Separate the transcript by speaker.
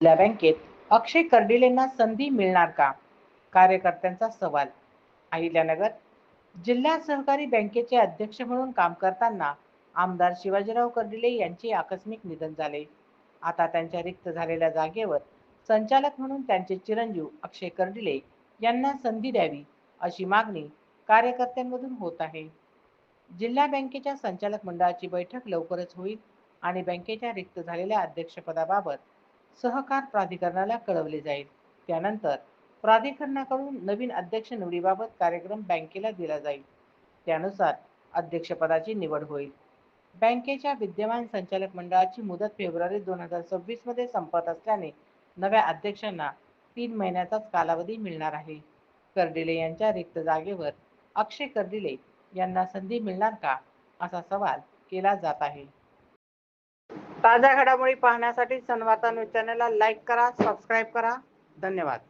Speaker 1: बँकेत अक्षय कर्डिलेंना संधी मिळणार का? कार्यकर्त्यांचा सवाल. अहिल्यानगर जिल्हा सहकारी बँकेचे अध्यक्ष म्हणून काम करताना आमदार शिवाजीराव कर्डिले यांचे आकस्मिक निधन झाले. आता त्यांच्या रिक्त झालेल्या जागेवर संचालक म्हणून त्यांचे चिरंजीव अक्षय कर्डिले यांना संधी द्यावी अशी मागणी कार्यकर्त्यांमधून होत आहे. जिल्हा बँकेच्या संचालक मंडळाची बैठक लवकरच होईल आणि बँकेच्या रिक्त झालेल्या अध्यक्षपदाबाबत सहकार प्राधिकरणाला कळवले जाईल. त्यानंतर प्राधिकरणाकडून नवीन अध्यक्ष निवडीबाबत कार्यक्रम बँकेला दिला जाईल. त्यानुसार अध्यक्षपदाची निवड होईल. बँकेच्या विद्यमान संचालक मंडळाची मुदत फेब्रुवारी दोन हजार सव्वीसमध्ये संपत असल्याने नव्या अध्यक्षांना तीन महिन्याचाच कालावधी मिळणार आहे. कर्डिले यांच्या रिक्त जागेवर अक्षय कर्डिले यांना संधी मिळणार का? असा सवाल केला जात आहे. ताज्या घडामोडी पाहण्यासाठी सनवार्ता न्यूज चॅनलला लाईक करा सबस्क्राईब करा. धन्यवाद.